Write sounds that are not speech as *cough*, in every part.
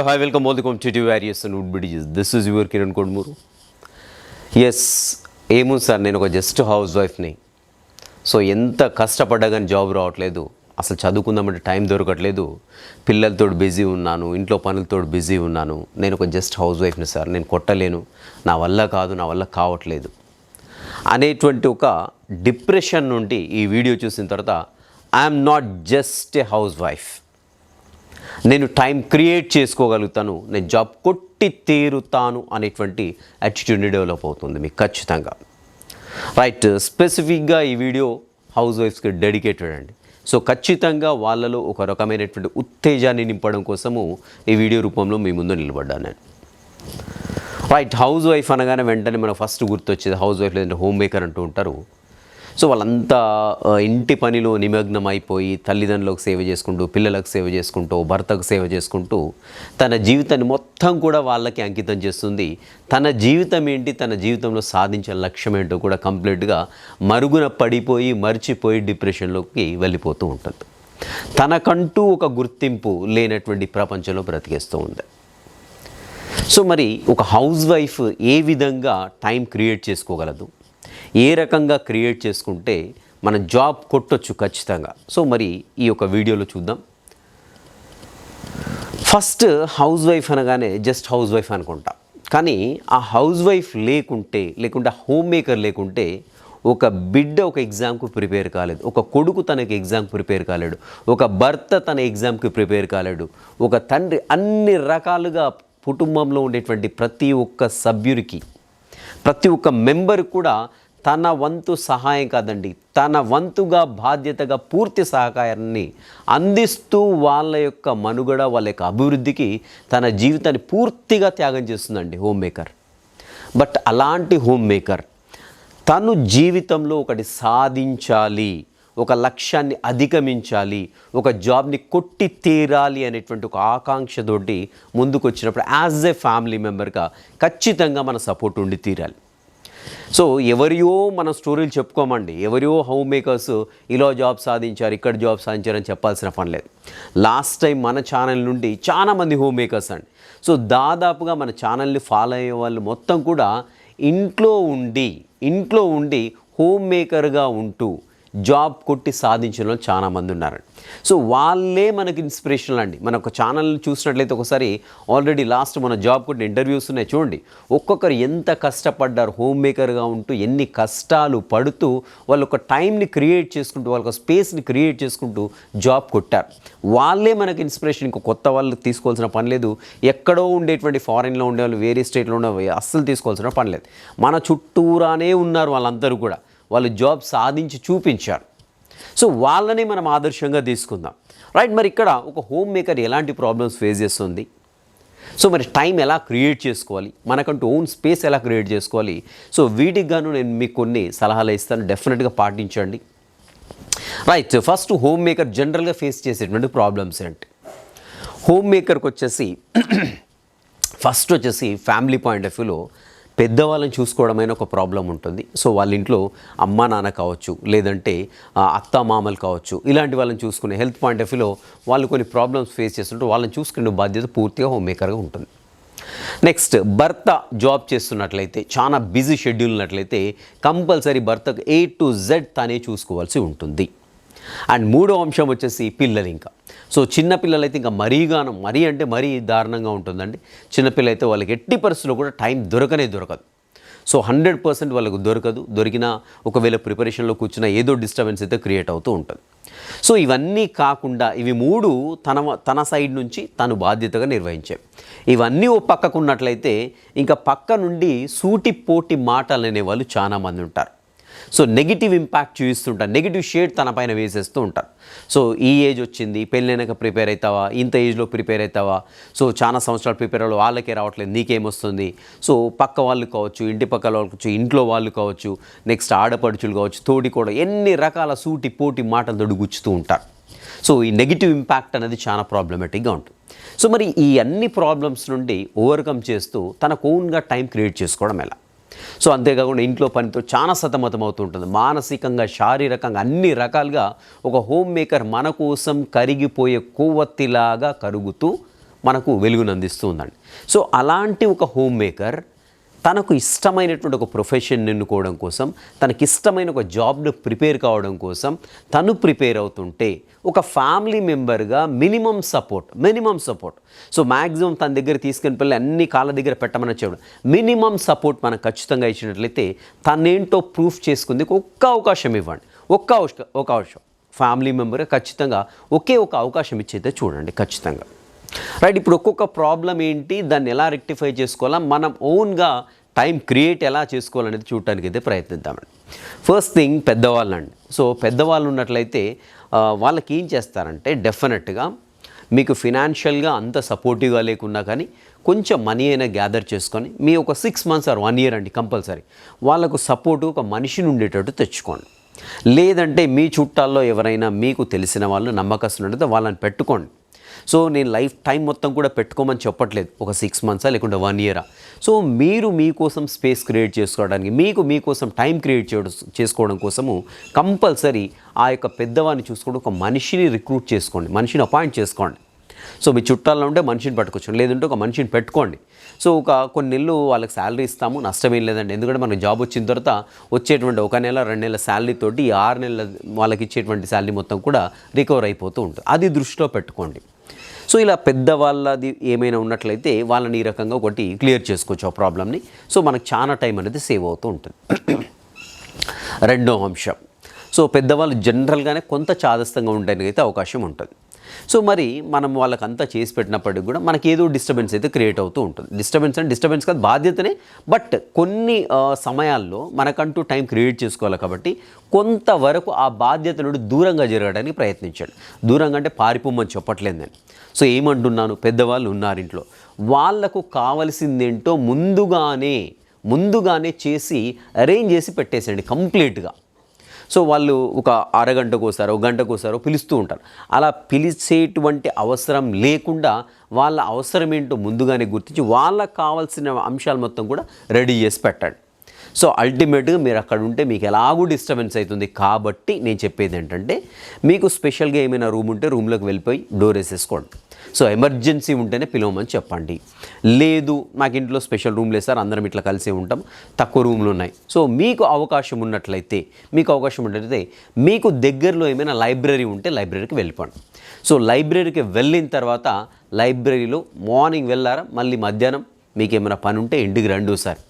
Hello, hi, welcome all the competitive various and would be This is your Kiran Kodmuru. Yes ఏమో sir నేను ఒక just house వైఫ్ని so ఎంత కష్టపడ్డా కానీ జాబ్ రావట్లేదు. అసలు చదువుకుందామంటే టైం దొరకట్లేదు. పిల్లలతో బిజీ ఉన్నాను ఇంట్లో పనులతో బిజీ ఉన్నాను. నేను ఒక జస్ట్ హౌస్ వైఫ్ని సార్ నేను కొట్టలేను. నా వల్ల కాదు నా వల్ల కావట్లేదు. అనేటువంటి ఒక డిప్రెషన్ నుండి ఈ వీడియో చూసిన తర్వాత I'm not just a housewife నేను టైం క్రియేట్ చేసుకోగలుగుతాను నేను జాబ్ కొట్టి తీరుతాను అనేటువంటి యాటిట్యూడ్ని డెవలప్ అవుతుంది మీకు ఖచ్చితంగా. రైట్ స్పెసిఫిక్గా ఈ వీడియో హౌస్ వైఫ్స్కి డెడికేటెడ్ అండి. సో ఖచ్చితంగా వాళ్ళలో ఒక రకమైనటువంటి ఉత్తేజాన్ని నింపడం కోసము ఈ వీడియో రూపంలో మీ ముందు నిలబడ్డాను నేను. రైట్ హౌస్ వైఫ్ అనగానే వెంటనే మనకు ఫస్ట్ గుర్తొచ్చేది హౌస్ వైఫ్ లేదంటే హోమ్ మేకర్ అంటూ ఉంటారు. సో వాళ్ళంతా ఇంటి పనిలో నిమగ్నం అయిపోయి తల్లిదండ్రులకు సేవ చేసుకుంటూ పిల్లలకు సేవ చేసుకుంటూ భర్తకు సేవ చేసుకుంటూ తన జీవితాన్ని మొత్తం కూడా వాళ్ళకి అంకితం చేస్తుంది. తన జీవితం ఏంటి? తన జీవితంలో సాధించే లక్ష్యం ఏంటో కూడా కంప్లీట్గా మరుగున పడిపోయి మర్చిపోయి డిప్రెషన్లోకి వెళ్ళిపోతూ ఉంటుంది. తనకంటూ ఒక గుర్తింపు లేనటువంటి ప్రపంచంలో బ్రతికేస్తూ ఉంది. సో మరి ఒక హౌస్ వైఫ్ ఏ విధంగా టైం క్రియేట్ చేసుకోగలదు? ఏ రకంగా క్రియేట్ చేసుకుంటే మన జాబ్ కొట్టొచ్చు ఖచ్చితంగా. సో మరి ఈ యొక్క వీడియోలో చూద్దాం. ఫస్ట్ హౌస్ వైఫ్ అనగానే జస్ట్ హౌస్ వైఫ్ అనుకుంటా. కానీ ఆ హౌస్ వైఫ్ లేకుంటే లేకుంటే హోమ్ మేకర్ లేకుంటే ఒక బిడ్డ ఒక ఎగ్జామ్కు ప్రిపేర్ కాలేదు. ఒక కొడుకు తనకి ఎగ్జామ్కి ప్రిపేర్ కాలేడు. ఒక భర్త తన ఎగ్జామ్కి ప్రిపేర్ కాలేడు. ఒక తండ్రి అన్ని రకాలుగా కుటుంబంలో ఉండేటువంటి ప్రతి ఒక్క సభ్యుడికి ప్రతి ఒక్క మెంబర్ కూడా తన వంతు సహాయం కాదండి. తన వంతుగా బాధ్యతగా పూర్తి సహకారాన్ని అందిస్తూ వాళ్ళ యొక్క మనుగడ వాళ్ళ యొక్క అభివృద్ధికి తన జీవితాన్ని పూర్తిగా త్యాగం చేస్తుందండి హోమ్ మేకర్. బట్ అలాంటి హోమ్ మేకర్ తను జీవితంలో ఒకటి సాధించాలి ఒక లక్ష్యాన్ని అధిగమించాలి ఒక జాబ్ని కొట్టి తీరాలి అనేటువంటి ఒక ఆకాంక్షతోటి ముందుకు వచ్చినప్పుడు యాజ్ ఏ ఫ్యామిలీ మెంబర్గా ఖచ్చితంగా మన సపోర్ట్ ఉండి తీరాలి. సో ఎవరియో మన స్టోరీలు చెప్పుకోమండి. ఎవరియో హోమ్ మేకర్స్ ఇలా జాబ్ సాధించారు ఇక్కడ జాబ్ సాధించారని చెప్పాల్సిన పని లేదు. లాస్ట్ టైం మన ఛానల్ నుండి చాలామంది హోమ్ మేకర్స్ అండి. సో దాదాపుగా మన ఛానల్ని ఫాలో అయ్యే వాళ్ళు మొత్తం కూడా ఇంట్లో ఉండి ఇంట్లో ఉండి హోమ్ మేకర్గా ఉంటూ జాబ్ కొట్టి సాధించిన వాళ్ళు చాలా మంది ఉన్నారండి సో వాళ్ళే మనకి ఇన్స్పిరేషనల్ అండి. మన ఒక ఛానల్ చూసినట్లయితే ఒకసారి ఆల్రెడీ లాస్ట్ మన జాబ్ కొట్టిన ఇంటర్వ్యూస్ ఉన్నాయి. చూడండి ఒక్కొక్కరు ఎంత కష్టపడ్డారు హోమ్ మేకర్గా ఉంటూ ఎన్ని కష్టాలు పడుతూ వాళ్ళు ఒక టైంని క్రియేట్ చేసుకుంటూ వాళ్ళ ఒక స్పేస్ని క్రియేట్ చేసుకుంటూ జాబ్ కొట్టారు. వాళ్ళే మనకి ఇన్స్పిరేషన్ ఇంకో కొత్త వాళ్ళు తీసుకోవాల్సిన పని లేదు. ఎక్కడో ఉండేటువంటి ఫారెన్లో ఉండే వాళ్ళు వేరే స్టేట్లో ఉండే అస్సలు తీసుకోవాల్సిన పని లేదు. మన చుట్టూరానే ఉన్నారు వాళ్ళందరూ కూడా. వాళ్ళు జాబ్ సాధించి చూపించారు. సో వాళ్ళని మనం ఆదర్శంగా తీసుకుందాం. రైట్ మరి ఇక్కడ ఒక హోమ్ మేకర్ ఎలాంటి ప్రాబ్లమ్స్ ఫేస్ చేస్తుంది? సో మరి టైం ఎలా క్రియేట్ చేసుకోవాలి? మనకంటూ ఓన్ స్పేస్ ఎలా క్రియేట్ చేసుకోవాలి? సో వీటికి గాను నేను మీకు కొన్ని సలహాలు ఇస్తాను. డెఫినెట్గా పాటించండి. రైట్ ఫస్ట్ హోమ్ మేకర్ జనరల్గా ఫేస్ చేసేటువంటి ప్రాబ్లమ్స్ ఏంటి? హోమ్ మేకర్కి *clears throat* వచ్చేసి ఫస్ట్ వచ్చేసి ఫ్యామిలీ పాయింట్ ఆఫ్ వ్యూలో పెద్దవాళ్ళని చూసుకోవడమైన ఒక ప్రాబ్లం ఉంటుంది. సో వాళ్ళ ఇంట్లో అమ్మ నాన్న కావచ్చు లేదంటే అత్త మామలు కావచ్చు ఇలాంటి వాళ్ళని చూసుకునే హెల్త్ పాయింట్ ఆఫ్ వ్యూలో వాళ్ళు కొన్ని ప్రాబ్లమ్స్ ఫేస్ చేస్తుంటే వాళ్ళని చూసుకునే బాధ్యత పూర్తిగా హోమ్ మేకర్గా ఉంటుంది. నెక్స్ట్ భర్త జాబ్ చేస్తున్నట్లయితే చాలా బిజీ షెడ్యూల్ ఉన్నట్లయితే కంపల్సరీ భర్తకు ఏ టు జెడ్ తనే చూసుకోవాల్సి ఉంటుంది. అండ్ మూడో అంశం వచ్చేసి పిల్లలు ఇంకా సో చిన్నపిల్లలైతే ఇంకా మరీగానం మరీ అంటే మరీ దారుణంగా ఉంటుందండి. చిన్నపిల్లలైతే అయితే వాళ్ళకి ఎట్టి పరిస్థితుల్లో కూడా టైం దొరకనే దొరకదు. సో హండ్రెడ్ పర్సెంట్ వాళ్ళకు దొరకదు. దొరికినా ఒకవేళ ప్రిపరేషన్లో కూర్చున్న ఏదో డిస్టర్బెన్స్ అయితే క్రియేట్ అవుతూ ఉంటుంది. సో ఇవన్నీ కాకుండా ఇవి మూడు తన తన సైడ్ నుంచి తను బాధ్యతగా నిర్వహించాయి ఇవన్నీ ఓ పక్కకున్నట్లయితే ఇంకా పక్క నుండి సూటి పోటి మాటలు అనేవాళ్ళు చాలామంది ఉంటారు. సో నెగిటివ్ ఇంపాక్ట్ చూపిస్తుంటారు. నెగిటివ్ షేడ్ తన పైన వేసేస్తూ ఉంటారు. సో ఈ ఏజ్ వచ్చింది పెళ్ళైనాక ప్రిపేర్ అవుతావా ఇంత ఏజ్లో ప్రిపేర్ అవుతావా సో చాలా సంవత్సరాలు ప్రిపేర్ అవ్వాలి వాళ్ళకే రావట్లేదు నీకేమొస్తుంది? సో పక్క వాళ్ళు కావచ్చు ఇంటి పక్కల వాళ్ళు కావచ్చు ఇంట్లో వాళ్ళు కావచ్చు నెక్స్ట్ ఆడపడుచులు కావచ్చు తోడి కూడా ఎన్ని రకాల సూటి పోటీ మాటలు గుచ్చుతూ ఉంటారు. సో ఈ నెగిటివ్ ఇంపాక్ట్ అనేది చాలా ప్రాబ్లమేటిక్గా ఉంటుంది. సో మరి ఈ అన్ని ప్రాబ్లమ్స్ నుండి ఓవర్కమ్ చేస్తూ తనకు ఓన్గా టైం క్రియేట్ చేసుకోవడం ఎలా? సో అంతేకాకుండా ఇంట్లో పనితో చాలా సతమతం అవుతుంటుంది మానసికంగా శారీరకంగా అన్ని రకాలుగా ఒక హోమ్ మేకర్ మన కోసం కరిగిపోయే కొవ్వొత్తిలాగా కరుగుతూ మనకు వెలుగునందిస్తూ ఉందండి. సో అలాంటి ఒక హోమ్ మేకర్ తనకు ఇష్టమైనటువంటి ఒక ప్రొఫెషన్ ఎన్నుకోవడం కోసం తనకి ఇష్టమైన ఒక జాబ్ను ప్రిపేర్ కావడం కోసం తను ప్రిపేర్ అవుతుంటే ఒక ఫ్యామిలీ మెంబర్గా minimum support minimum support so maximum తన దగ్గర తీసుకుని పిల్లలు అన్ని కాళ్ళ దగ్గర పెట్టమని చెప్పడం మినిమం సపోర్ట్ మనకు ఖచ్చితంగా ఇచ్చినట్లయితే తనేంటో ప్రూఫ్ చేసుకుంది ఒక్క అవకాశం ఇవ్వండి. ఒక్క అవకాశం ఒక అవకాశం ఫ్యామిలీ మెంబర్ ఖచ్చితంగా ఒకే ఒక అవకాశం ఇచ్చేదే చూడండి ఖచ్చితంగా. రైట్ ఇప్పుడు ఒక్కొక్క ప్రాబ్లం ఏంటి? దాన్ని ఎలా రెక్టిఫై చేసుకోవాలా? మనం ఓన్గా టైం క్రియేట్ ఎలా చేసుకోవాలనేది చూడటానికి అయితే ప్రయత్నిద్దామండి ఫస్ట్ థింగ్ పెద్దవాళ్ళండి. సో పెద్దవాళ్ళు ఉన్నట్లయితే వాళ్ళకి ఏం చేస్తారంటే డెఫినెట్గా మీకు ఫినాన్షియల్గా అంత సపోర్టివ్గా లేకున్నా కానీ కొంచెం మనీ అయినా గ్యాదర్ చేసుకొని మీ ఒక six months or one year అండి కంపల్సరీ వాళ్ళకు సపోర్టు ఒక మనిషిని ఉండేటట్టు తెచ్చుకోండి. లేదంటే మీ చుట్టాల్లో ఎవరైనా మీకు తెలిసిన వాళ్ళు నమ్మకస్తున్నట్టు వాళ్ళని పెట్టుకోండి. సో నేను లైఫ్ టైం మొత్తం కూడా పెట్టుకోమని చెప్పట్లేదు. ఒక సిక్స్ మంత్సా లేకుంటే వన్ ఇయరా సో మీరు మీకోసం స్పేస్ క్రియేట్ చేసుకోవడానికి మీకు మీకోసం టైం క్రియేట్ చేయడం చేసుకోవడం కోసము కంపల్సరీ ఆ యొక్క పెద్దవాడిని చూసుకోవడం ఒక మనిషిని రిక్రూట్ చేసుకోండి. మనిషిని అపాయింట్ చేసుకోండి. సో మీ చుట్టాల్లో ఉంటే మనిషిని పట్టుకోవచ్చు లేదంటే ఒక మనిషిని పెట్టుకోండి. సో ఒక కొన్ని నెలలు వాళ్ళకి శాలరీ ఇస్తాము. నష్టమేం లేదండి. ఎందుకంటే మనకు జాబ్ వచ్చిన తర్వాత వచ్చేటువంటి ఒక నెల రెండు నెలల శాలరీ తోటి ఆరు నెలల వాళ్ళకి ఇచ్చేటువంటి శాలరీ మొత్తం కూడా రికవర్ అయిపోతూ ఉంటుంది. అది దృష్టిలో పెట్టుకోండి. సో ఇలా పెద్దవాళ్ళది ఏమైనా ఉన్నట్లయితే వాళ్ళని ఈ రకంగా ఒకటి క్లియర్ చేసుకోవచ్చు ఆ ప్రాబ్లమ్ని. సో మనకు చాలా టైం అనేది సేవ్ అవుతూ ఉంటుంది. రెండో అంశం. సో పెద్దవాళ్ళు జనరల్గానే కొంత చాదస్తంగా ఉండడానికి అయితే అవకాశం ఉంటుంది. సో మరి మనం వాళ్ళకి అంతా చేసి పెట్టినప్పటికి కూడా మనకి ఏదో డిస్టర్బెన్స్ అయితే క్రియేట్ అవుతూ ఉంటుంది. డిస్టర్బెన్స్ అంటే డిస్టర్బెన్స్ కాదు బాధ్యతనే. బట్ కొన్ని సమయాల్లో మనకంటూ టైం క్రియేట్ చేసుకోవాలి కాబట్టి కొంతవరకు ఆ బాధ్యత నుండి దూరంగా జరగడానికి ప్రయత్నించాడు. దూరంగా అంటే పారిపోమని చెప్పట్లేదు నేను. సో ఏమంటున్నాను? పెద్దవాళ్ళు ఉన్నారు ఇంట్లో. వాళ్ళకు కావలసిందేంటో ముందుగానే ముందుగానే చేసి అరేంజ్ చేసి పెట్టేసండి కంప్లీట్గా. సో వాళ్ళు ఒక అరగంటకోసారో ఒక గంటకోసారో పిలుస్తూ ఉంటారు. అలా పిలిచేటువంటి అవసరం లేకుండా వాళ్ళ అవసరం ఏంటో ముందుగానే గుర్తించి వాళ్ళకి కావాల్సిన అంశాలు మొత్తం కూడా రెడీ చేసి పెట్టండి. సో అల్టిమేట్గా మీరు అక్కడ ఉంటే మీకు ఎలాగూ డిస్టర్బెన్స్ అవుతుంది కాబట్టి నేను చెప్పేది ఏంటంటే మీకు స్పెషల్గా ఏమైనా రూమ్ ఉంటే రూమ్లోకి వెళ్ళిపోయి డోర్ వేసేసుకోండి. సో ఎమర్జెన్సీ ఉంటేనే పిలవమని చెప్పండి. లేదు మాకు ఇంట్లో స్పెషల్ రూమ్ లేదు సార్ అందరం ఇట్లా కలిసే ఉంటాం. తక్కువ రూమ్లు ఉన్నాయి. సో మీకు అవకాశం ఉన్నట్లయితే మీకు అవకాశం ఉన్నట్లయితే మీకు దగ్గరలో ఏమైనా లైబ్రరీ ఉంటే లైబ్రరీకి వెళ్ళిపోండి. సో లైబ్రరీకి వెళ్ళిన తర్వాత లైబ్రరీలో మార్నింగ్ వెళ్ళారా మళ్ళీ మధ్యాహ్నం మీకు ఏమైనా పని ఉంటే ఇంటికి రండి సార్.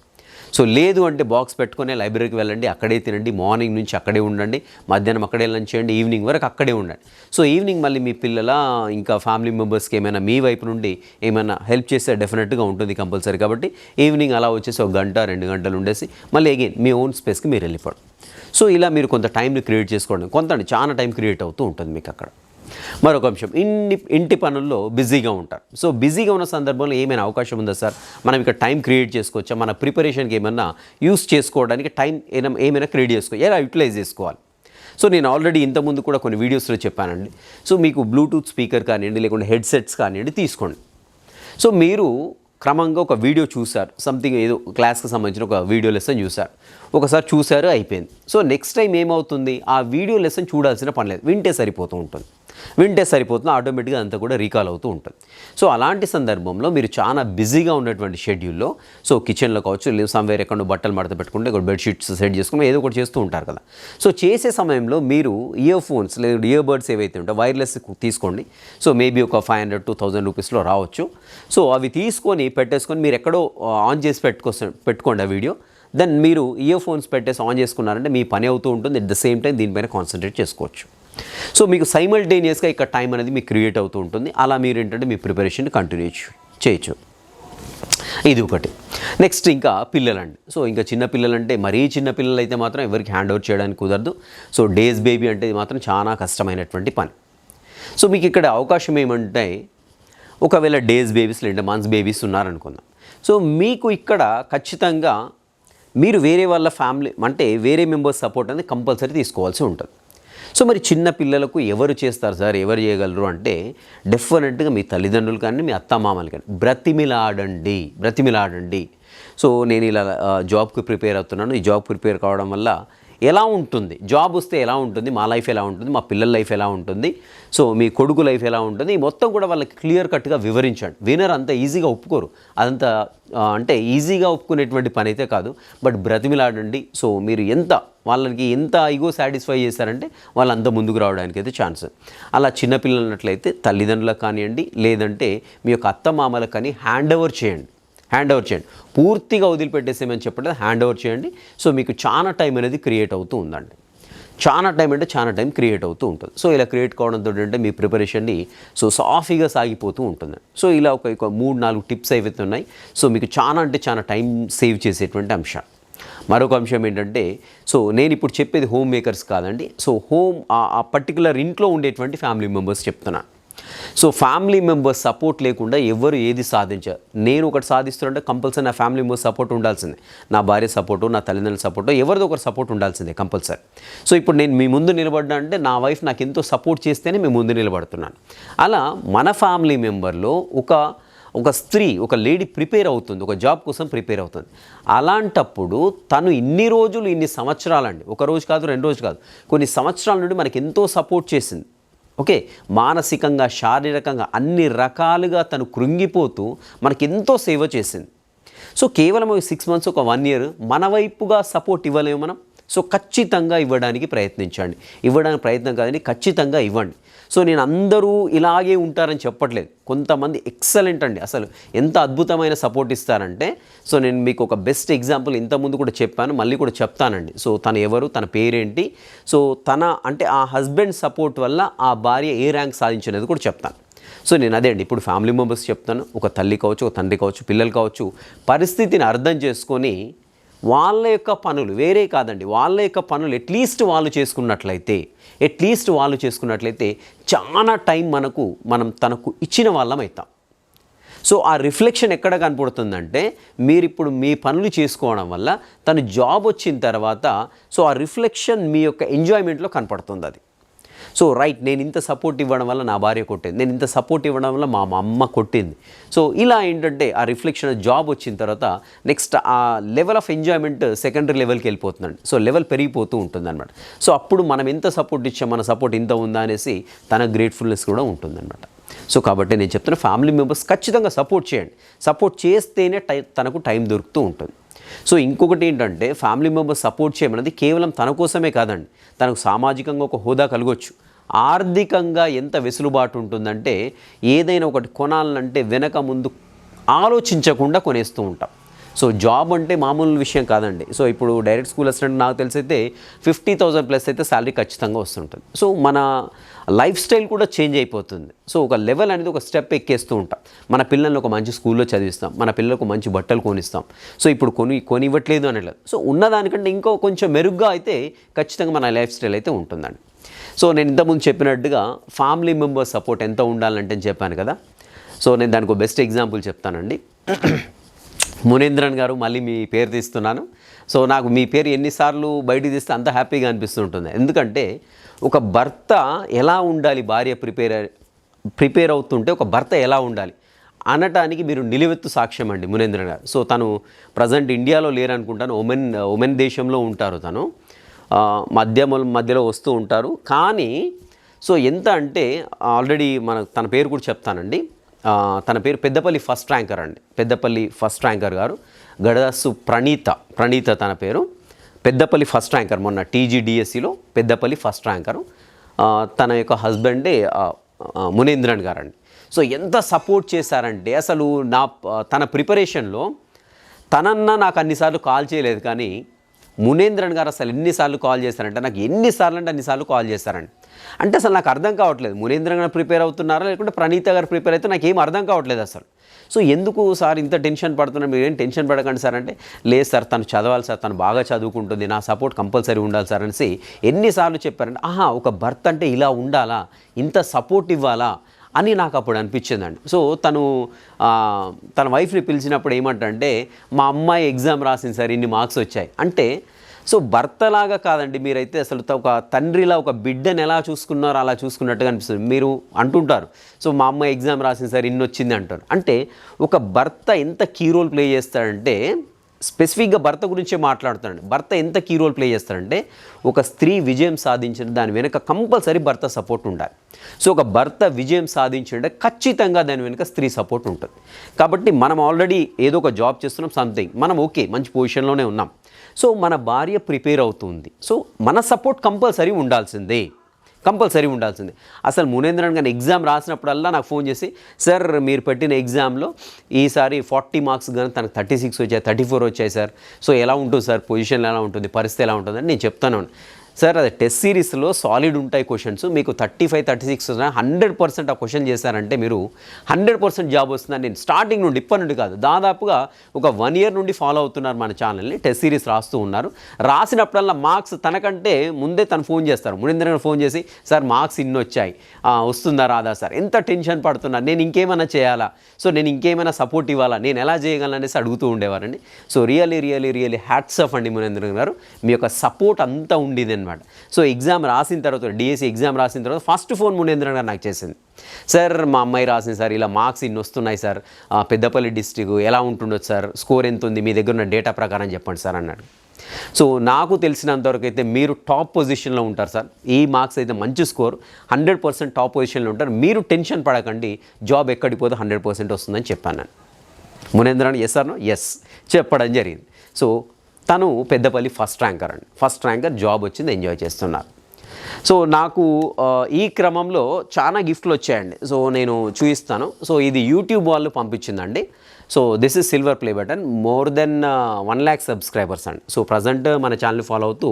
సో లేదు అంటే బాక్స్ పెట్టుకునే లైబ్రరీకి వెళ్ళండి అక్కడే తినండి మార్నింగ్ నుంచి అక్కడే ఉండండి మధ్యాహ్నం అక్కడే లంచ్ చేయండి ఈవినింగ్ వరకు అక్కడే ఉండండి. సో ఈవినింగ్ మళ్ళీ మీ పిల్లల ఇంకా ఫ్యామిలీ మెంబర్స్కి ఏమైనా మీ వైపు నుండి ఏమైనా హెల్ప్ చేస్తే డెఫినెట్గా ఉంటుంది కంపల్సరీ కాబట్టి ఈవినింగ్ అలా వచ్చేసి ఒక గంట రెండు గంటలు ఉండేసి మళ్ళీ అగైన్ మీ ఓన్ స్పేస్కి మీరు వెళ్ళిపోవడం. సో ఇలా మీరు కొంత టైంని క్రియేట్ చేసుకోవడం కొంత చాలా టైం క్రియేట్ అవుతూ ఉంటుంది మీకు అక్కడ. మరొక అంశం. ఇన్ని ఇంటి పనుల్లో బిజీగా ఉంటారు. సో బిజీగా ఉన్న సందర్భంలో ఏమైనా అవకాశం ఉందా సార్? మనం ఇక్కడ టైం క్రియేట్ చేసుకోవచ్చా? మన ప్రిపరేషన్కి ఏమన్నా యూస్ చేసుకోవడానికి టైం ఏమైనా ఏమైనా క్రియేట్ చేసుకో ఎలా యూటిలైజ్ చేసుకోవాలి? సో నేను ఆల్రెడీ ఇంతకుముందు కూడా కొన్ని వీడియోస్లో చెప్పానండి. సో మీకు బ్లూటూత్ స్పీకర్ కానివ్వండి లేకుంటే హెడ్సెట్స్ కానివ్వండి తీసుకోండి. సో మీరు క్రమంగా ఒక వీడియో చూశారు. సంథింగ్ ఏదో క్లాస్కి సంబంధించిన ఒక వీడియో లెసన్ చూశారు. ఒకసారి చూశారు అయిపోయింది. సో నెక్స్ట్ టైం ఏమవుతుంది? ఆ వీడియో లెసన్ చూడాల్సిన పని లేదు. వింటే సరిపోతూ ఉంటుంది. వింటే సరిపోతుంది ఆటోమేటిక్గా అంతా కూడా రీకాల్ అవుతూ ఉంటుంది. సో అలాంటి సందర్భంలో మీరు చాలా బిజీగా ఉన్నటువంటి షెడ్యూల్లో సో కిచెన్లో కావచ్చు లేదు సమ్వేర్ ఎక్కడో బట్టలు మడత పెట్టుకుంటే ఒక బెడ్షీట్స్ సెట్ చేసుకుని ఏదో ఒకటి చేస్తూ ఉంటారు కదా. సో చేసే సమయంలో మీరు ఇయర్ ఫోన్స్ లేదా ఇయర్ బర్డ్స్ ఏవైతే ఉంటాయో వైర్లెస్ తీసుకోండి. సో మేబీ ఒక ఫైవ్ హండ్రెడ్ టూ థౌజండ్ రూపీస్లో రావచ్చు. సో అవి తీసుకొని పెట్టేసుకొని మీరు ఎక్కడో ఆన్ చేసి పెట్టుకో పెట్టుకోండి ఆ వీడియో. దెన్ మీరు ఇయర్ ఫోన్స్ పెట్టేసి ఆన్ చేసుకున్నారంటే మీ పని అవుతూ ఉంటుంది. అట్ ద సేమ్ టైం దీనిపైన కాన్సన్ట్రేట్ చేసుకోవచ్చు. సో మీకు సైమల్టేనియస్గా ఇక్కడ టైం అనేది మీకు క్రియేట్ అవుతూ ఉంటుంది. అలా మీరు ఏంటంటే మీ ప్రిపరేషన్ కంటిన్యూ చేయొచ్చు. ఇది ఒకటి. నెక్స్ట్ ఇంకా పిల్లలండి. సో ఇంకా చిన్న పిల్లలంటే మరీ చిన్న పిల్లలు అయితే మాత్రం ఎవరికి హ్యాండ్ ఓవర్ చేయడానికి కుదరదు. సో డేస్ బేబీ అంటే ఇది మాత్రం చాలా కష్టమైనటువంటి పని. సో మీకు ఇక్కడ అవకాశం ఏమంటే ఒకవేళ డేస్ బేబీస్ లేదంటే మంత్స్ బేబీస్ ఉన్నారనుకుందాం. సో మీకు ఇక్కడ ఖచ్చితంగా మీరు వేరే వాళ్ళ ఫ్యామిలీ అంటే వేరే మెంబర్స్ సపోర్ట్ అనేది కంపల్సరీ తీసుకోవాల్సి ఉంటుంది. సో మరి చిన్న పిల్లలకు ఎవరు చేస్తారు సార్? ఎవరు చేయగలరు అంటే డెఫినెట్గా మీ తల్లిదండ్రులు కానీ మీ అత్తమామలు కానీ బ్రతిమిలాడండి బ్రతిమిలాడండి. సో నేను ఇలా జాబ్కి ప్రిపేర్ అవుతున్నాను. ఈ జాబ్ ప్రిపేర్ కావడం వల్ల ఎలా ఉంటుంది? జాబ్ వస్తే ఎలా ఉంటుంది? మా లైఫ్ ఎలా ఉంటుంది? మా పిల్లల లైఫ్ ఎలా ఉంటుంది? సో మీ కొడుకు లైఫ్ ఎలా ఉంటుంది? మొత్తం కూడా వాళ్ళకి క్లియర్ కట్గా వివరించండి. వినర్ అంత ఈజీగా ఒప్పుకోరు. అదంత అంటే ఈజీగా ఒప్పుకునేటువంటి పని అయితే కాదు. బట్ బ్రతిమిలాడండి. సో మీరు ఎంత వాళ్ళకి ఎంత ఈగో సాటిస్ఫై చేశారంటే వాళ్ళు అంత ముందుకు రావడానికి అయితే ఛాన్స్ అలా చిన్నపిల్లలు ఉన్నట్లయితే తల్లిదండ్రులకు కానివ్వండి లేదంటే మీ యొక్క అత్త మామలకు కానీ హ్యాండ్ ఓవర్ చేయండి. హ్యాండ్ ఓవర్ చేయండి. పూర్తిగా వదిలిపెట్టేసేమని చెప్పడం హ్యాండ్ ఓవర్ చేయండి. సో మీకు చాలా టైం అనేది క్రియేట్ అవుతూ ఉందండి. చాలా టైం అంటే చాలా టైం క్రియేట్ అవుతూ ఉంటుంది. సో ఇలా క్రియేట్ కావడంతో అంటే మీ ప్రిపరేషన్ని సో సాఫీగా సాగిపోతూ ఉంటుంది. సో ఇలా ఒక ఒక మూడు నాలుగు టిప్స్ ఏవైతే ఉన్నాయి సో మీకు చాలా అంటే చాలా టైం సేవ్ చేసేటువంటి అంశం మరొక అంశం ఏంటంటే సో నేను ఇప్పుడు చెప్పేది హోమ్ మేకర్స్ కాదండి. సో హోమ్ ఆ పర్టికులర్ ఇంట్లో ఉండేటువంటి ఫ్యామిలీ మెంబర్స్ చెప్తున్నాను సో ఫ్యామిలీ మెంబర్స్ సపోర్ట్ లేకుండా ఎవరు ఏది సాధించారు నేను ఒకటి సాధిస్తుంటే కంపల్సరీ నా ఫ్యామిలీ మెంబర్స్ సపోర్ట్ ఉండాల్సిందే. నా భార్య సపోర్టు నా తల్లిదండ్రుల సపోర్టు ఎవరిదో ఒకరు సపోర్ట్ ఉండాల్సిందే కంపల్సరీ సో ఇప్పుడు నేను మీ ముందు నిలబడ్డా అంటే నా వైఫ్ నాకు ఎంతో సపోర్ట్ చేస్తేనే మీ ముందు నిలబడుతున్నాను. అలా మన ఫ్యామిలీ మెంబర్లో ఒక ఒక స్త్రీ ఒక లేడీ ప్రిపేర్ అవుతుంది ఒక జాబ్ కోసం ప్రిపేర్ అవుతుంది. అలాంటప్పుడు తను ఇన్ని రోజులు ఇన్ని సంవత్సరాలండి ఒక రోజు కాదు రెండు రోజు కాదు కొన్ని సంవత్సరాల నుండి మనకి ఎంతో సపోర్ట్ చేసింది. ఓకే మానసికంగా శారీరకంగా అన్ని రకాలుగా తను కృంగిపోతూ మనకి ఎంతో సేవ చేసింది. సో కేవలం సిక్స్ మంత్స్ ఒక వన్ ఇయర్ మన వైపుగా సపోర్ట్ ఇవ్వలేము మనం. సో ఖచ్చితంగా ఇవ్వడానికి ప్రయత్నించండి. ఇవ్వడానికి ప్రయత్నం కాదని ఖచ్చితంగా ఇవ్వండి. సో నేను అందరూ ఇలాగే ఉంటారని చెప్పట్లేదు. కొంతమంది ఎక్సలెంట్ అండి. అసలు ఎంత అద్భుతమైన సపోర్ట్ ఇస్తారంటే సో నేను మీకు ఒక బెస్ట్ ఎగ్జాంపుల్ ఇంతకుముందు కూడా చెప్పాను మళ్ళీ కూడా చెప్తానండి. సో తను ఎవరు తన పేరేంటి సో తన అంటే ఆ హస్బెండ్ సపోర్ట్ వల్ల ఆ భార్య ఏ ర్యాంక్ సాధించినది కూడా చెప్తాను. సో నేను అదే అండి ఇప్పుడు ఫ్యామిలీ మెంబర్స్ చెప్తాను ఒక తల్లి కావచ్చు ఒక తండ్రి కావచ్చు పిల్లలు కావచ్చు పరిస్థితిని అర్థం చేసుకొని వాళ్ళ యొక్క పనులు వేరే కాదండి. వాళ్ళ యొక్క పనులు అట్లీస్ట్ వాళ్ళు చేసుకున్నట్లయితే అట్లీస్ట్ వాళ్ళు చేసుకున్నట్లయితే చాలా టైం మనకు మనం తనకు ఇచ్చిన వాళ్ళం అవుతాం సో ఆ రిఫ్లెక్షన్ ఎక్కడ కనపడుతుందంటే మీరు ఇప్పుడు మీ పనులు చేసుకోవడం వల్ల తను జాబ్ వచ్చిన తర్వాత సో ఆ రిఫ్లెక్షన్ మీ యొక్క ఎంజాయ్మెంట్లో కనపడుతుంది అది సో రైట్ నేను ఇంత సపోర్ట్ ఇవ్వడం వల్ల నా భార్య కొట్టింది. నేను ఇంత సపోర్ట్ ఇవ్వడం వల్ల మా అమ్మ కొట్టింది. సో ఇలా ఏంటంటే ఆ రిఫ్లెక్షన్ జాబ్ వచ్చిన తర్వాత నెక్స్ట్ ఆ లెవెల్ ఆఫ్ ఎంజాయ్మెంట్ సెకండరీ లెవెల్కి వెళ్ళిపోతుందండి. సో లెవెల్ పెరిగిపోతూ ఉంటుందన్నమాట. సో అప్పుడు మనం ఎంత సపోర్ట్ ఇచ్చాం మన సపోర్ట్ ఇంత ఉందా అనేసి తన గ్రేట్ఫుల్నెస్ కూడా ఉంటుందన్నమాట. సో కాబట్టి నేను చెప్తున్న ఫ్యామిలీ మెంబర్స్ ఖచ్చితంగా సపోర్ట్ చేయండి. సపోర్ట్ చేస్తేనే టై తనకు టైం దొరుకుతూ ఉంటుంది. సో ఇంకొకటి ఏంటంటే ఫ్యామిలీ మెంబర్స్ సపోర్ట్ చేయమన్నది కేవలం తన కోసమే కాదండి. తనకు సామాజికంగా ఒక హోదా కలగొచ్చు. ఆర్థికంగా ఎంత వెసులుబాటు ఉంటుందంటే ఏదైనా ఒకటి కొనాలంటే వెనక ముందు ఆలోచించకుండా కొనేస్తూ ఉంటాం. సో జాబ్ అంటే మామూలు విషయం కాదండి. సో ఇప్పుడు డైరెక్ట్ స్కూల్ అసిస్టెంట్ నాకు తెలిసైతే ఫిఫ్టీ థౌసండ్ ప్లస్ అయితే శాలరీ ఖచ్చితంగా వస్తుంటుంది. సో మన లైఫ్ స్టైల్ కూడా చేంజ్ అయిపోతుంది. సో ఒక లెవెల్ అనేది ఒక స్టెప్ ఎక్కేస్తూ ఉంటాం. మన పిల్లల్ని ఒక మంచి స్కూల్లో చదివిస్తాం. మన పిల్లలకు మంచి బట్టలు కొనిస్తాం. సో ఇప్పుడు కొని కొనివ్వట్లేదు అనలేదు సో ఉన్నదానికంటే ఇంకో కొంచెం మెరుగ్గా అయితే ఖచ్చితంగా మన లైఫ్ స్టైల్ అయితే ఉంటుందండి. సో నేను ఇంతకుముందు చెప్పినట్టుగా ఫ్యామిలీ మెంబర్ సపోర్ట్ ఎంత ఉండాలంటే అని చెప్పాను కదా. సో నేను దానికి ఒక బెస్ట్ ఎగ్జాంపుల్ చెప్తానండి. మునేంద్రన్ గారు మళ్ళీ మీ పేరు తీస్తున్నాను. సో నాకు మీ పేరు ఎన్నిసార్లు బయటికి తీస్తే అంత హ్యాపీగా అనిపిస్తుంటుంది. ఎందుకంటే ఒక భర్త ఎలా ఉండాలి? భార్య ప్రిపేర్ ప్రిపేర్ అవుతుంటే ఒక భర్త ఎలా ఉండాలి? అనటానికి మీరు నిలువెత్తు సాక్ష్యం అండి మునేంద్రన్ గారు. సో తను ప్రజెంట్ ఇండియాలో లేరనుకుంటాను. ఒమెన్ ఒమెన్ దేశంలో ఉంటారు తను. మధ్య మధ్యలో వస్తూ ఉంటారు. కానీ సో ఎంత అంటే ఆల్రెడీ మన తన పేరు కూడా చెప్తానండి. తన పేరు పెద్దపల్లి ఫస్ట్ ర్యాంకర్ అండి. పెద్దపల్లి ఫస్ట్ ర్యాంకర్ గారు. గడదాసు ప్రణీత ప్రణీత తన పేరు. పెద్దపల్లి ఫస్ట్ ర్యాంకర్ మొన్న టీజీడిఎస్సిలో పెద్దపల్లి ఫస్ట్ ర్యాంకరు. తన యొక్క హస్బెండే మునేంద్రన్ గారండి. సో ఎంత సపోర్ట్ చేశారంటే అసలు నా తన ప్రిపరేషన్లో తనన్నా నాకు అన్నిసార్లు కాల్ చేయలేదు కానీ మునేంద్రన్ గారు అసలు ఎన్నిసార్లు కాల్ చేశారంటే నాకు ఎన్నిసార్లు అంటే అన్నిసార్లు కాల్ చేశారండి. అంటే అసలు నాకు అర్థం కావట్లేదు. మునేంద్రన్ గారు ప్రిపేర్ అవుతున్నారా? లేకుంటే ప్రణీత గారు ప్రిపేర్ అయితే నాకు ఏం అర్థం కావట్లేదు అసలు. సో ఎందుకు సార్ ఇంత టెన్షన్ పడుతున్నారు మీరు ఏం టెన్షన్ పడకండి సార్ అంటే లేదు సార్ తను చదవాలి సార్ తను బాగా చదువుకుంటుంది నా సపోర్ట్ కంపల్సరీ ఉండాలి సార్ అనేసి ఎన్నిసార్లు చెప్పారంటే ఆహా ఒక భర్త అంటే ఇలా ఉండాలా? ఇంత సపోర్ట్ ఇవ్వాలా? అని నాకు అప్పుడు అనిపించిందండి. సో తను తన వైఫ్ని పిలిచినప్పుడు ఏమంటంటే మా అమ్మాయి ఎగ్జామ్ రాసింది సార్ ఇన్ని మార్క్స్ వచ్చాయి. అంటే సో భర్తలాగా కాదండి మీరైతే అసలు త- ఒక తండ్రిలా ఒక బిడ్డని ఎలా చూసుకున్నారో అలా చూసుకున్నట్టుగా అనిపిస్తుంది. మీరు అంటుంటారు సో మా అమ్మ ఎగ్జామ్ రాసింది సార్ ఇన్ని వచ్చింది అంటారు. అంటే ఒక భర్త ఎంత కీ రోల్ ప్లే చేస్తాడంటే స్పెసిఫిక్గా భర్త గురించే మాట్లాడుతున్నాడు. భర్త ఎంత కీ రోల్ ప్లే చేస్తాడంటే ఒక స్త్రీ విజయం సాధించిన దాని వెనుక కంపల్సరీ భర్త సపోర్ట్ ఉండాలి. సో ఒక భర్త విజయం సాధించింటే ఖచ్చితంగా దాని వెనుక స్త్రీ సపోర్ట్ ఉంటుంది. కాబట్టి మనం ఆల్రెడీ ఏదో ఒక జాబ్ చేస్తున్నాం సంథింగ్. మనం ఓకే మంచి పొజిషన్లోనే ఉన్నాం. సో మన భార్య ప్రిపేర్ అవుతుంది. సో మన సపోర్ట్ కంపల్సరీ ఉండాల్సిందే. కంపల్సరీ ఉండాల్సిందే. అసలు మునేంద్రన్ గారిని ఎగ్జామ్ రాసినప్పుడల్లా నాకు ఫోన్ చేసి సార్ మీరు పెట్టిన ఎగ్జామ్లో ఈసారి ఫార్టీ మార్క్స్ కానీ తనకు థర్టీ సిక్స్ వచ్చాయి థర్టీ ఫోర్ వచ్చాయి సార్. సో ఎలా ఉంటుంది సార్? పొజిషన్ ఎలా ఉంటుంది? పరిస్థితి ఎలా ఉంటుందని నేను చెప్తాను. సార్ అది టెస్ట్ సిరీస్లో సాలిడ్ ఉంటాయి క్వశ్చన్స్ మీకు thirty five thirty six hundred percent ఆ క్వశ్చన్ చేశారంటే మీరు హండ్రెడ్ పర్సెంట్ జాబ్ వస్తుందని నేను స్టార్టింగ్ నుండి ఇప్పటి నుండి కాదు దాదాపుగా ఒక వన్ ఇయర్ నుండి ఫాలో అవుతున్నారు మన ఛానల్ని టెస్ట్ సిరీస్ రాస్తూ ఉన్నారు. రాసినప్పుడల్లా మార్క్స్ తనకంటే ముందే తను ఫోన్ చేస్తారు. మునీంద్ర ఫోన్ చేసి సార్ మార్క్స్ ఇన్ని వచ్చాయి వస్తుందా రాదా సార్? ఎంత టెన్షన్ పడుతున్నారు? నేను ఇంకేమైనా చేయాలా? సో నేను ఇంకేమైనా సపోర్ట్ ఇవ్వాలా? నేను ఎలా చేయగలను? అనేసి అడుగుతూ ఉండేవారండి. So really really really hats off అండి మునేంద్ర గారు. మీ యొక్క సపోర్ట్ అంతా ఉండేది అనమాట సో ఎగ్జామ్ రాసిన తర్వాత డిఎస్సి ఎగ్జామ్ రాసిన తర్వాత ఫస్ట్ ఫోన్ మునేంద్ర గారు నాకు చేసింది. సార్ మా అమ్మాయి రాసింది సార్ ఇలా మార్క్స్ ఇన్ని వస్తున్నాయి సార్ పెద్దపల్లి డిస్టిక్ ఎలా ఉంటుండొచ్చు సార్ స్కోర్ ఎంత ఉంది మీ దగ్గర ఉన్న డేటా ప్రకారం చెప్పండి సార్ అన్నాడు. సో నాకు తెలిసినంతవరకు అయితే మీరు టాప్ పొజిషన్లో ఉంటారు సార్. ఈ మార్క్స్ అయితే మంచి స్కోర్ హండ్రెడ్ పర్సెంట్ టాప్ పొజిషన్లో ఉంటారు. మీరు టెన్షన్ పడకండి జాబ్ ఎక్కడికి పోతే హండ్రెడ్ పర్సెంట్ వస్తుందని చెప్పాను నేను మునేంద్రన్ ఎస్ అర్నో ఎస్ చెప్పడం జరిగింది. సో తను పెద్దపల్లి ఫస్ట్ ర్యాంకర్ అండి. ఫస్ట్ ర్యాంకర్ జాబ్ వచ్చింది ఎంజాయ్ చేస్తున్నారు. సో నాకు ఈ క్రమంలో చాలా గిఫ్ట్లు వచ్చాయండి. సో నేను చూపిస్తాను సో ఇది యూట్యూబ్ వాళ్ళు పంపించిందండి. So this is silver play button. More than one lakh subscribers అండి. సో ప్రజెంట్ మన ఛానల్ ఫాలో అవుతూ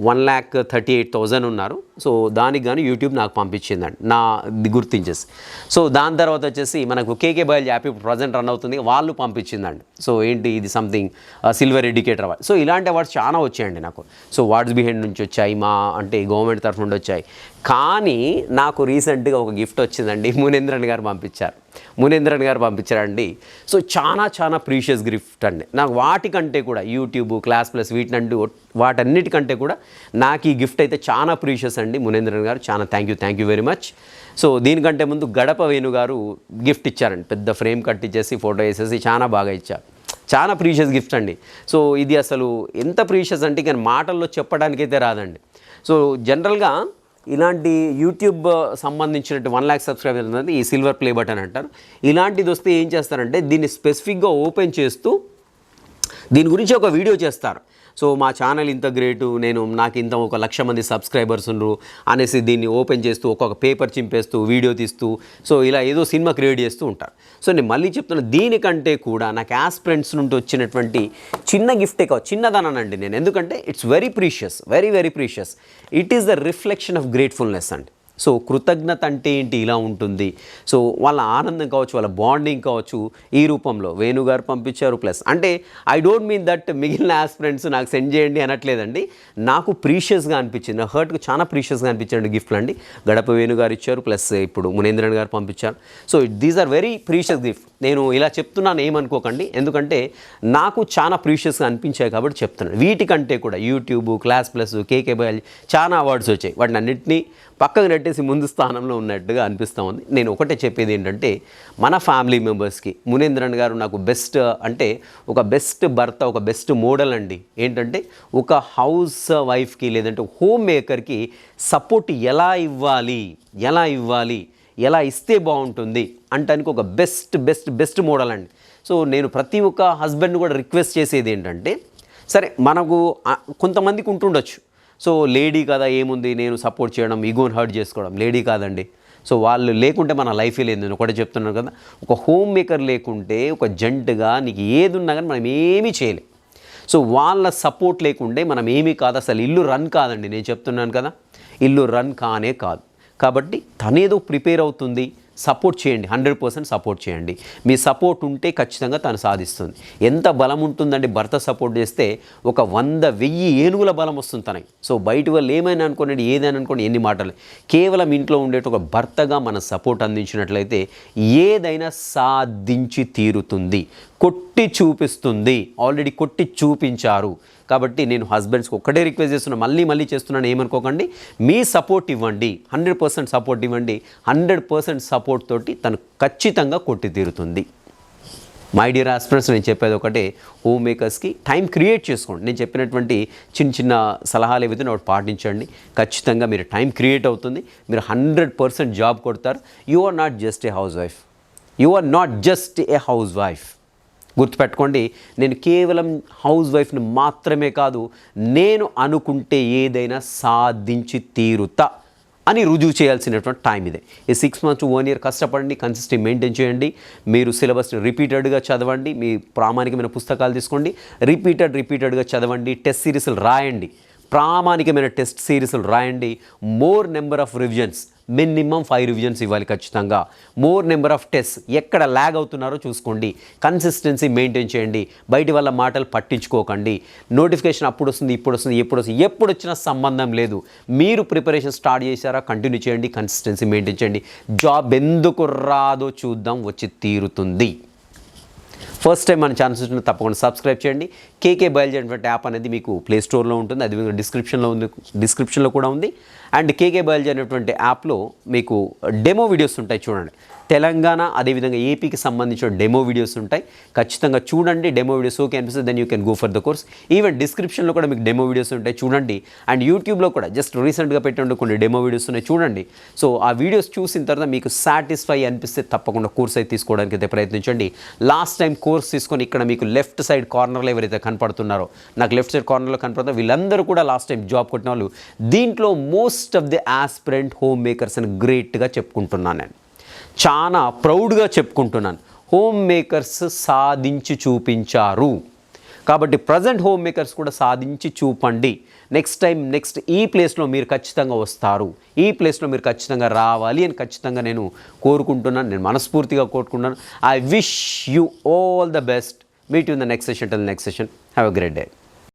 one lakh thirty eight thousand ఉన్నారు. సో దానికి గాను యూట్యూబ్ నాకు పంపించిందండి. నా గుర్తించేసి. సో దాని తర్వాత వచ్చేసి మనకు కేకే బయల్ యాప్ ఇప్పుడు ప్రజెంట్ రన్ అవుతుంది. వాళ్ళు పంపించిందండి. సో ఏంటి ఇది something silver educator award so ఇలాంటి అవార్డ్స్ చాలా వచ్చాయండి నాకు. సో వార్డ్స్ బిహైండ్ నుంచి వచ్చాయి మా అంటే గవర్నమెంట్ తరఫు నుండి వచ్చాయి. కానీ నాకు రీసెంట్గా ఒక గిఫ్ట్ వచ్చిందండి. *laughs* మునేంద్రన్ గారు పంపించారు. మునేంద్రన్ గారు పంపించారండి. సో చాలా చాలా ప్రీషియస్ గిఫ్ట్ అండి. నాకు వాటికంటే కూడా యూట్యూబ్ క్లాస్ ప్లస్ వీటినంటూ వాటన్నిటికంటే కూడా నాకు ఈ గిఫ్ట్ అయితే చాలా ప్రీషియస్ అండి. మునేంద్రన్ గారు చాలా thank you thank you very much. So దీనికంటే ముందు గడప వేణు గారు గిఫ్ట్ ఇచ్చారండి. పెద్ద ఫ్రేమ్ కట్టించేసి ఫోటో వేసేసి చాలా బాగా ఇచ్చారు. చాలా ప్రీషియస్ గిఫ్ట్ అండి. సో ఇది అసలు ఎంత ప్రీషియస్ అంటే కానీ మాటల్లో చెప్పడానికైతే రాదండి. సో జనరల్గా ఇలాంటి యూట్యూబ్ సంబంధించినట్టు వన్ ల్యాక్ సబ్స్క్రైబర్ అనేది ఈ సిల్వర్ ప్లే బటన్ అంటారు. ఇలాంటిది వస్తే ఏం చేస్తారంటే దీన్ని స్పెసిఫిక్గా ఓపెన్ చేస్తూ దీని గురించి ఒక వీడియో చేస్తారు. సో మా ఛానల్ ఇంత గ్రేటు నేను నాకు ఇంత ఒక లక్ష మంది సబ్స్క్రైబర్స్ ఉన్నారు అనేసి దీన్ని ఓపెన్ చేస్తూ ఒక్కొక్క పేపర్ చింపేస్తూ వీడియో తీస్తూ సో ఇలా ఏదో సినిమా క్రియేట్ చేస్తూ ఉంటారు. సో నేను మళ్ళీ చెప్తున్నా దీనికంటే కూడా నాకు యాస్పిరెంట్స్ నుండి వచ్చినటువంటి చిన్న గిఫ్టే కాదు చిన్నదనండి నేను. ఎందుకంటే it's very precious very very precious it is the reflection of gratefulness అండి. సో కృతజ్ఞత అంటే ఏంటి? ఇలా ఉంటుంది. సో వాళ్ళ ఆనందం కావచ్చు వాళ్ళ బాండింగ్ కావచ్చు ఈ రూపంలో వేణుగారు పంపించారు. ప్లస్ అంటే ఐ డోంట్ మీన్ దట్ మిగిలిన ఫ్రెండ్స్ నాకు సెండ్ చేయండి అనట్లేదండి. నాకు ప్రీషియస్గా అనిపించింది. హర్ట్కు హర్ట్కి చాలా ప్రీషియస్గా అనిపించండి గిఫ్ట్లు అండి. గడప వేణుగారు ఇచ్చారు. ప్లస్ ఇప్పుడు మునేంద్రన్ గారు పంపించారు. So these are very precious gift నేను ఇలా చెప్తున్నాను ఏమనుకోకండి. ఎందుకంటే నాకు చాలా ప్రీషియస్గా అనిపించాయి కాబట్టి చెప్తున్నాను. వీటికంటే కూడా YouTube class plus KK biology చాలా అవార్డ్స్ వచ్చాయి. వాటిని అన్నింటినీ పక్కకు నెట్టి నెట్టేసి ముందు స్థానంలో ఉన్నట్టుగా అనిపిస్తూ ఉంది. నేను ఒకటే చెప్పేది ఏంటంటే మన ఫ్యామిలీ మెంబర్స్కి మునేంద్రన్ గారు నాకు బెస్ట్ అంటే ఒక బెస్ట్ భర్త ఒక బెస్ట్ మోడల్ అండి. ఏంటంటే ఒక హౌస్ వైఫ్కి లేదంటే హోమ్ మేకర్కి సపోర్ట్ ఎలా ఇవ్వాలి ఎలా ఇవ్వాలి ఎలా ఇస్తే బాగుంటుంది అంటానికి ఒక బెస్ట్ బెస్ట్ బెస్ట్ మోడల్ అండి. సో నేను ప్రతి ఒక్క హస్బెండ్ కూడా రిక్వెస్ట్ చేసేది ఏంటంటే సరే మనకు కొంతమందికి ఉంటుండొచ్చు. సో లేడీ కదా ఏముంది? నేను సపోర్ట్ చేయడం ఈగోని హర్ట్ చేసుకోవడం లేడీ కాదండి. సో వాళ్ళు లేకుంటే మన లైఫే లేదు. నేను ఒకటే చెప్తున్నాను కదా ఒక హోమ్ మేకర్ లేకుంటే ఒక జంటగా నీకు ఏది ఉన్నా కానీ మనం ఏమీ చేయలేం. సో వాళ్ళ సపోర్ట్ లేకుంటే మనం ఏమీ కాదు. అసలు ఇల్లు రన్ కాదండి. నేను చెప్తున్నాను కదా ఇల్లు రన్ కానే కాదు. కాబట్టి తనేదో ప్రిపేర్ అవుతుంది. సపోర్ట్ చేయండి హండ్రెడ్ పర్సెంట్ సపోర్ట్ చేయండి. మీ సపోర్ట్ ఉంటే ఖచ్చితంగా తను సాధిస్తుంది. ఎంత బలం ఉంటుందండి భర్త సపోర్ట్ చేస్తే ఒక వంద వెయ్యి ఏనుగుల బలం వస్తుంది తనకి. సో బయట వాళ్ళు ఏమైనా అనుకోండి ఏదైనా అనుకోండి ఎన్ని మాటలు. కేవలం ఇంట్లో ఉండేట ఒక భర్తగా మన సపోర్ట్ అందించినట్లయితే ఏదైనా సాధించి తీరుతుంది. కొట్టి చూపిస్తుంది. ఆల్రెడీ కొట్టి చూపించారు. కాబట్టి నేను హస్బెండ్స్కి ఒక్కటే రిక్వెస్ట్ చేస్తున్నా మళ్ళీ మళ్ళీ చేస్తున్నాను ఏమనుకోకండి. మీ సపోర్ట్ ఇవ్వండి. హండ్రెడ్ పర్సెంట్ సపోర్ట్ ఇవ్వండి. హండ్రెడ్ పర్సెంట్ సపోర్ట్ తోటి తను ఖచ్చితంగా కొట్టి తీరుతుంది. మై డియర్ ఆస్పిరెంట్స్ నేను చెప్పేది ఒకటే హోమ్ మేకర్స్కి టైం క్రియేట్ చేసుకోండి. నేను చెప్పినటువంటి చిన్న చిన్న సలహాలు ఏవైతే ఒకటి పాటించండి. ఖచ్చితంగా మీరు టైం క్రియేట్ అవుతుంది. మీరు హండ్రెడ్ పర్సెంట్ జాబ్ కొడతారు. You are not just a housewife you are not just a housewife గుర్తుపెట్టుకోండి నేను కేవలం హౌస్ వైఫ్ని మాత్రమే కాదు నేను అనుకుంటే ఏదైనా సాధించి తీరుతా అని రుజువు చేయాల్సినటువంటి టైం ఇదే. ఈ సిక్స్ మంత్స్ వన్ ఇయర్ కష్టపడండి కన్సిస్టెంట్ మెయింటైన్ చేయండి. మీరు సిలబస్ని రిపీటెడ్గా చదవండి మీ ప్రామాణికమైన పుస్తకాలు తీసుకోండి రిపీటెడ్ రిపీటెడ్గా చదవండి టెస్ట్ సిరీస్లు రాయండి. ప్రామాణికమైన టెస్ట్ సిరీస్లు రాయండి. More number of revisions minimum five revisions ఇవ్వాలి ఖచ్చితంగా. మోర్ నెంబర్ ఆఫ్ టెస్ట్ ఎక్కడ ల్యాగ్ అవుతున్నారో చూసుకోండి. కన్సిస్టెన్సీ మెయింటైన్ చేయండి. బయటి వల్ల మాటలు పట్టించుకోకండి. నోటిఫికేషన్ అప్పుడు వస్తుంది ఇప్పుడు వస్తుంది ఎప్పుడు వస్తుంది ఎప్పుడు వచ్చినా సంబంధం లేదు. మీరు ప్రిపరేషన్ స్టార్ట్ చేశారా? కంటిన్యూ చేయండి కన్సిస్టెన్సీ మెయింటైన్ చేయండి. జాబ్ ఎందుకు రాదో చూద్దాం వచ్చి తీరుతుంది. ఫస్ట్ టైం మన ఛానల్ చూసిన తప్పకుండా సబ్స్క్రైబ్ చేయండి. కేకే బయలుదేరినటువంటి యాప్ అనేది మీకు ప్లే స్టోర్లో ఉంటుంది. అది మీకు డిస్క్రిప్షన్లో ఉంది డిస్క్రిప్షన్లో కూడా ఉంది. అండ్ కేకే బయలుదేరినటువంటి యాప్లో మీకు డెమో వీడియోస్ ఉంటాయి చూడండి. తెలంగాణ అదేవిధంగా ఏపీకి సంబంధించిన డెమో వీడియోస్ ఉంటాయి. ఖచ్చితంగా చూడండి డెమో వీడియోస్ ఓకే అనిపిస్తుంది then you can go for the course even డిస్క్రిప్షన్లో కూడా మీకు డెమో వీడియోస్ ఉంటాయి చూడండి. అండ్ యూట్యూబ్లో కూడా జస్ట్ రీసెంట్గా పెట్టండి కొన్ని డెమో వీడియోస్ ఉన్నాయి చూడండి. సో ఆ వీడియోస్ చూసిన తర్వాత మీకు సాటిస్ఫై అనిపిస్తే తప్పకుండా కోర్స్ అయితే తీసుకోవడానికి అయితే ప్రయత్నించండి. లాస్ట్ టైం కోర్స్ తీసుకొని ఇక్కడ మీకు లెఫ్ట్ సైడ్ కార్నర్లో ఎవరైతే కనపడుతున్నారో నాకు లెఫ్ట్ సైడ్ కార్నర్లో కనపడుతున్నారు వీళ్ళందరూ కూడా లాస్ట్ టైం జాబ్ కొట్టిన వాళ్ళు దీంట్లో most of the aspirant home makers అని గ్రేట్గా చెప్పుకుంటున్నాను నేను. చాలా ప్రౌడ్గా చెప్పుకుంటున్నాను. హోమ్ మేకర్స్ సాధించి చూపించారు. కాబట్టి ప్రజెంట్ హోమ్ మేకర్స్ కూడా సాధించి చూపండి. నెక్స్ట్ టైం నెక్స్ట్ ఈ ప్లేస్లో మీరు ఖచ్చితంగా వస్తారు. ఈ ప్లేస్లో మీరు ఖచ్చితంగా రావాలి అని ఖచ్చితంగా నేను కోరుకుంటున్నాను. నేను మనస్ఫూర్తిగా కోరుకుంటున్నాను. I wish you all the best meet in the next session till next session have a great day